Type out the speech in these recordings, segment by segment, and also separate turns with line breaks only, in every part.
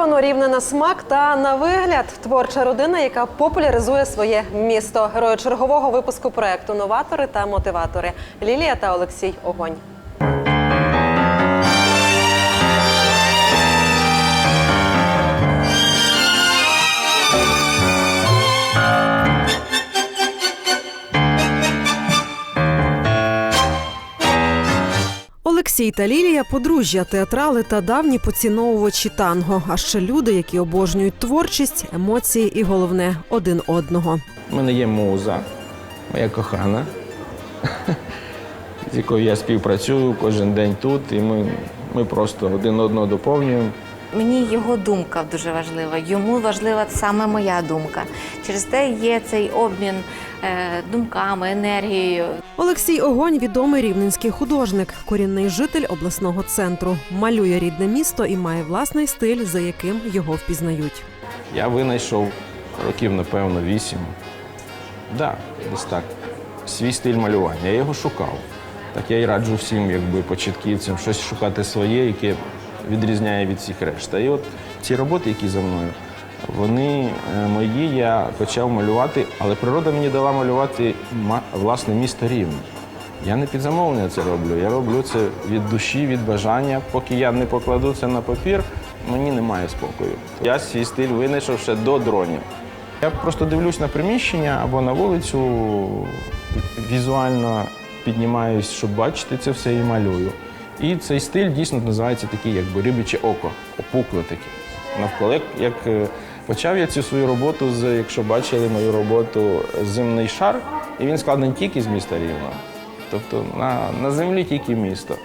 Воно рівне на смак та на вигляд? Творча родина, яка популяризує своє місто. Герої чергового випуску проекту Новатори та мотиватори Лілія та Олексій Огонь. Олексій та Лілія подружжя, театрали та давні поціновувачі танго. А ще люди, які обожнюють творчість, емоції і головне один одного.
У мене є муза, моя кохана, з якою я співпрацюю кожен день тут, і ми, ми просто один одного доповнюємо.
Мені його думка дуже важлива. Йому важлива саме моя думка. Через те є цей обмін е, думками, енергією.
Олексій Огонь відомий рівненський художник, корінний житель обласного центру. Малює рідне місто і має власний стиль, за яким його впізнають.
Я винайшов років, напевно, вісім. Да, десь так. Свій стиль малювання. Я його шукав. Так я і раджу всім, якби початківцям, щось шукати своє, яке відрізняє від всіх решта. І от ці роботи, які за мною, вони е, мої, я почав малювати, але природа мені дала малювати власне місто Рівне. Я не під замовлення це роблю. Я роблю це від душі, від бажання. Поки я не покладу це на папір, мені немає спокою. Я свій стиль винайшов ще до дронів. Я просто дивлюсь на приміщення або на вулицю, візуально піднімаюсь, щоб бачити це все і малюю. І цей стиль дійсно називається такий, якби рибяче око, опукле таке. Навколо як, е, почав я цю свою роботу з, якщо бачили мою роботу, земний шар, і він складений тільки з міста Рівного. Тобто на, на землі тільки місто.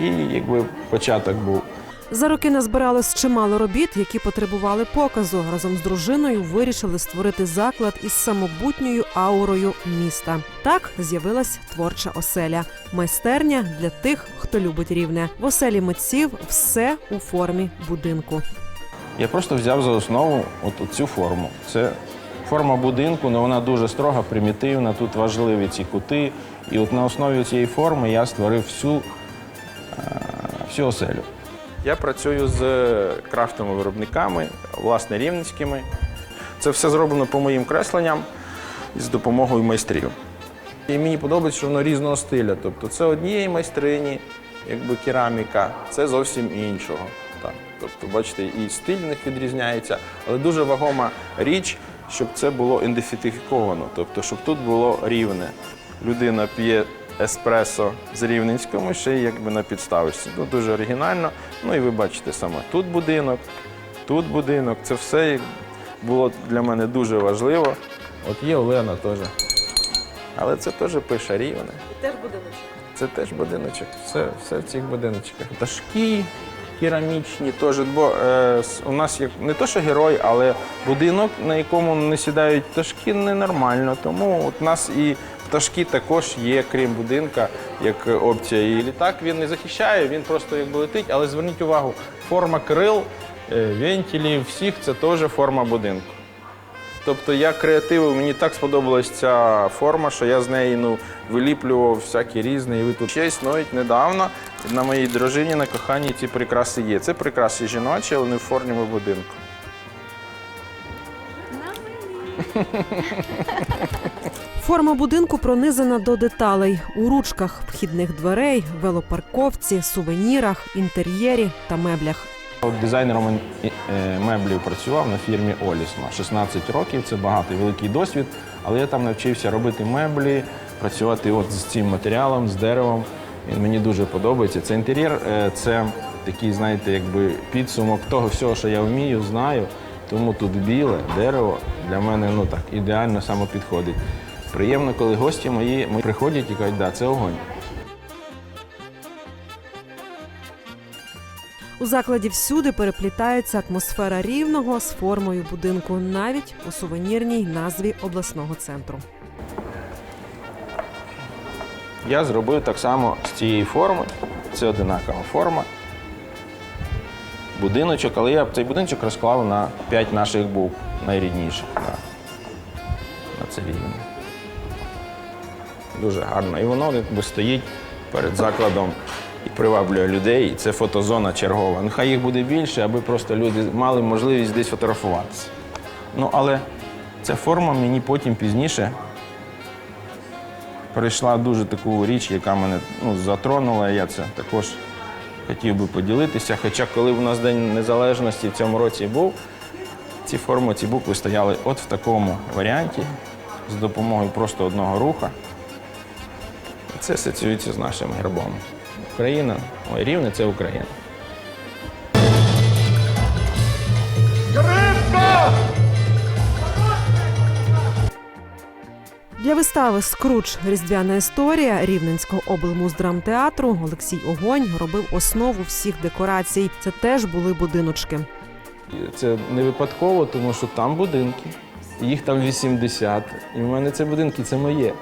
І якби початок був.
За роки назбиралось чимало робіт, які потребували показу. Разом з дружиною вирішили створити заклад із самобутньою аурою міста. Так з'явилась творча оселя, майстерня для тих, хто любить рівне. В оселі митців все у формі будинку.
Я просто взяв за основу от цю форму. Це форма будинку, але вона дуже строга, примітивна. Тут важливі ці кути. І от на основі цієї форми я створив всю, е, всю оселю. Я працюю з крафтовими виробниками, власне, рівненськими. Це все зроблено по моїм кресленням з допомогою майстрів. І мені подобається, що воно різного стиля. Тобто це однієї майстрині, якби кераміка, це зовсім іншого. Так. Тобто, бачите, і стиль в них відрізняється, але дуже вагома річ, щоб це було ідентифіковано, тобто, щоб тут було рівне. Людина п'є еспресо з рівненському, ще й якби на підставочці. Ну, дуже оригінально. Ну і ви бачите саме, тут будинок, тут будинок. Це все було для мене дуже важливо. От є Олена теж. Але це теж пише рівне.
Теж будиночок.
Це теж будиночок. Все, все в цих будиночках. Пташки керамічні теж. Бо е, у нас є не то, що герой, але будинок, на якому не сідають пташки, ненормально. Тому от нас і пташки також є, крім будинка, як опція. І літак він не захищає, він просто якби летить. Але зверніть увагу, форма крил, е, вентилів, всіх це теж форма будинку. Тобто я креативив, мені так сподобалась ця форма, що я з неї ну, виліплював всякі різні. І ви тут ще існують недавно. На моїй дружині на коханні ці прикраси є. Це прикраси жіночі, але не в формі будинку.
Форма будинку пронизана до деталей у ручках вхідних дверей, велопарковці, сувенірах, інтер'єрі та меблях.
Дизайнером е, меблів працював на фірмі Олісма. 16 років це багатий великий досвід, але я там навчився робити меблі, працювати от з цим матеріалом, з деревом. Він мені дуже подобається. Це інтер'єр, е, це такий, знаєте, якби підсумок того всього, що я вмію, знаю. Тому тут біле дерево для мене ну так ідеально саме підходить. Приємно, коли гості мої приходять і кажуть, да, це огонь.
У закладі всюди переплітається атмосфера рівного з формою будинку, навіть у сувенірній назві обласного центру.
Я зробив так само з цієї форми. Це одинакова форма. Будиночок, але я цей будиночок розклав на п'ять наших букв найрідніших. Да. На це рівні. Дуже гарно. І воно якби стоїть перед закладом і приваблює людей. І це фотозона чергова. Нехай їх буде більше, аби просто люди мали можливість десь фотографуватися. Ну, але ця форма мені потім пізніше прийшла дуже таку річ, яка мене ну, затронула. Я це також хотів би поділитися. Хоча, коли у нас День Незалежності в цьому році був, ці форми, ці букви стояли от в такому варіанті з допомогою просто одного руха. Це асоціюється з нашим гербом. Україна, ой, рівне це Україна.
Для вистави Скруч Різдвяна історія Рівненського облмуздрамтеатру Олексій Огонь робив основу всіх декорацій. Це теж були будиночки.
Це не випадково, тому що там будинки, їх там 80. І в мене це будинки, це моє.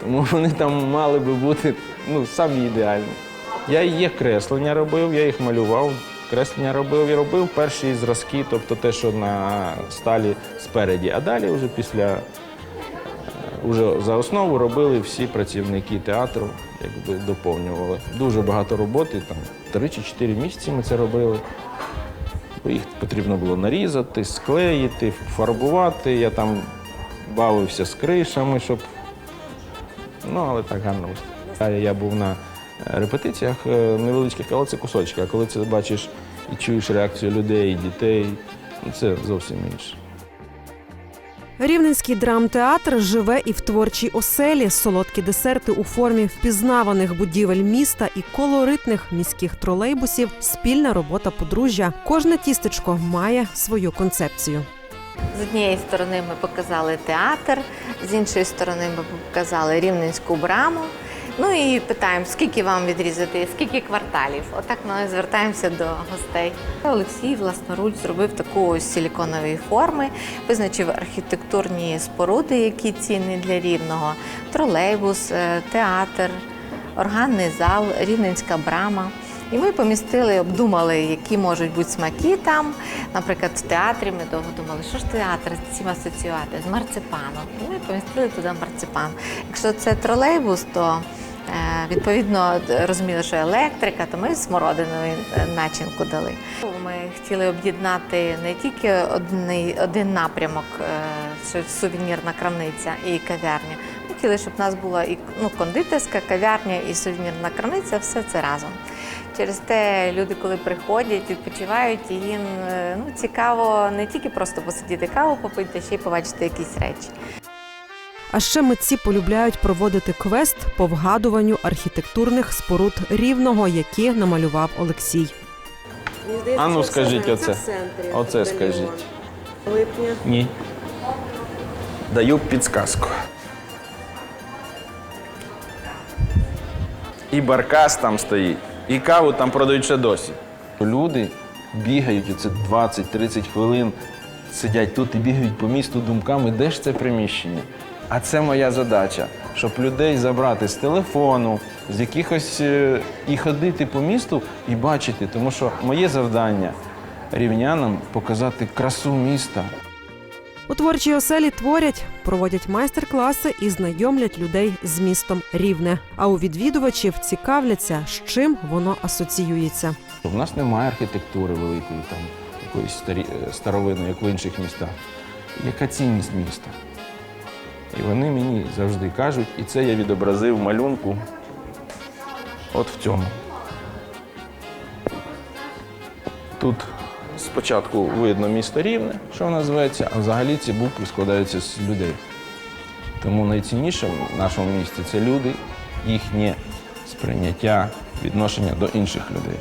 Тому вони там мали би бути ну, самі ідеальні. Я їх креслення робив, я їх малював, креслення робив і робив перші зразки, тобто те, що на сталі спереді. А далі вже після е, уже за основу робили всі працівники театру, якби доповнювали. Дуже багато роботи, там 3 чи 4 місяці ми це робили. Бо Їх потрібно було нарізати, склеїти, фарбувати. Я там бавився з кришами, щоб. Ну, але так гарно вийшло. Я був на е, репетиціях е, невеличких, але це кусочки. А коли це бачиш і чуєш реакцію людей, дітей, ну, це зовсім інше.
Рівненський драмтеатр живе і в творчій оселі. Солодкі десерти у формі впізнаваних будівель міста і колоритних міських тролейбусів. Спільна робота подружжя. Кожне тістечко має свою концепцію.
З однієї сторони ми показали театр, з іншої сторони ми показали рівненську браму. Ну і питаємо, скільки вам відрізати, скільки кварталів. Отак ми звертаємося до гостей. Олексій власноруч зробив таку ось силіконової форми, визначив архітектурні споруди, які цінні для рівного, тролейбус, е, театр, органний зал, рівненська брама. І ми помістили, обдумали, які можуть бути смаки там. Наприклад, в театрі ми довго думали, що ж театр з цим асоціювати з марципаном. І ми помістили туди марципан. Якщо це тролейбус, то е, відповідно розуміли, що електрика, то ми смородинову е, начинку дали. Ми хотіли об'єднати не тільки один, один напрямок, е, сувенірна крамниця і кав'ярня. Ми хотіли, щоб в нас була і ну, кондитерська кав'ярня, і сувенірна крамниця, все це разом. Через те люди, коли приходять, відпочивають, і їм е, ну, цікаво не тільки просто посидіти каву попити, а ще й побачити якісь речі.
А ще митці полюбляють проводити квест по вгадуванню архітектурних споруд рівного, які намалював Олексій.
А ну скажіть оце. Оце скажіть. Ні. Даю підсказку. І баркас там стоїть, і каву там продають ще досі. Люди бігають оце 20-30 хвилин, сидять тут і бігають по місту думками, де ж це приміщення. А це моя задача, щоб людей забрати з телефону, з якихось е, і ходити по місту і бачити. Тому що моє завдання рівнянам показати красу міста.
У творчій оселі творять, проводять майстер-класи і знайомлять людей з містом Рівне. А у відвідувачів цікавляться, з чим воно асоціюється.
У нас немає архітектури великої, там якоїсь старі, е, старовинної, як в інших містах. Яка цінність міста? І вони мені завжди кажуть, і це я відобразив малюнку от в цьому. Тут спочатку видно місто рівне, що називається, а взагалі ці букви складаються з людей. Тому найцінніше в нашому місті це люди, їхнє сприйняття, відношення до інших людей.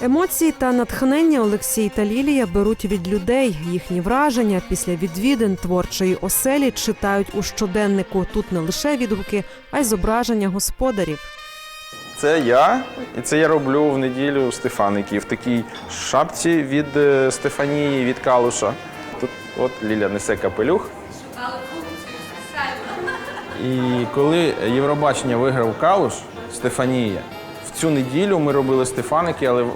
Емоції та натхнення Олексій та Лілія беруть від людей. Їхні враження після відвідин творчої оселі читають у щоденнику. Тут не лише відгуки, а й зображення господарів.
Це я, і це я роблю в неділю Стефаники, в такій шапці від е, Стефанії, від Калуша. Тут от Ліля несе капелюх. І коли Євробачення виграв Калуш, Стефанія, в цю неділю ми робили Стефаники, але е,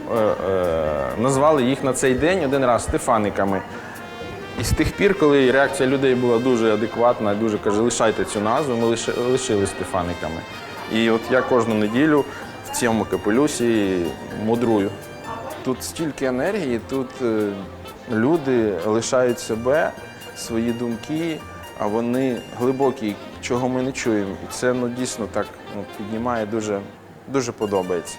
е, назвали їх на цей день один раз Стефаниками. І з тих пір, коли реакція людей була дуже адекватна, дуже каже, лишайте цю назву, ми лишили Стефаниками. І от я кожну неділю в цьому капелюсі мудрую. Тут стільки енергії, тут е, люди лишають себе, свої думки, а вони глибокі, чого ми не чуємо. І це ну, дійсно так ну, піднімає, дуже, дуже подобається.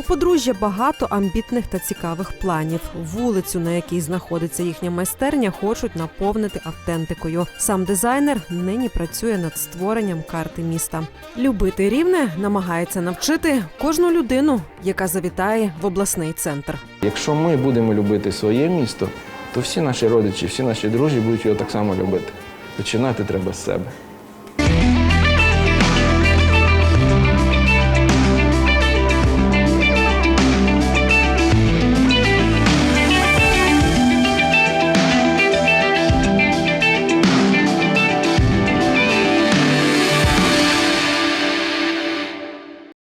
У подружжя багато амбітних та цікавих планів. Вулицю, на якій знаходиться їхня майстерня, хочуть наповнити автентикою. Сам дизайнер нині працює над створенням карти міста. Любити рівне намагається навчити кожну людину, яка завітає в обласний центр.
Якщо ми будемо любити своє місто, то всі наші родичі, всі наші друзі будуть його так само любити. Починати треба з себе.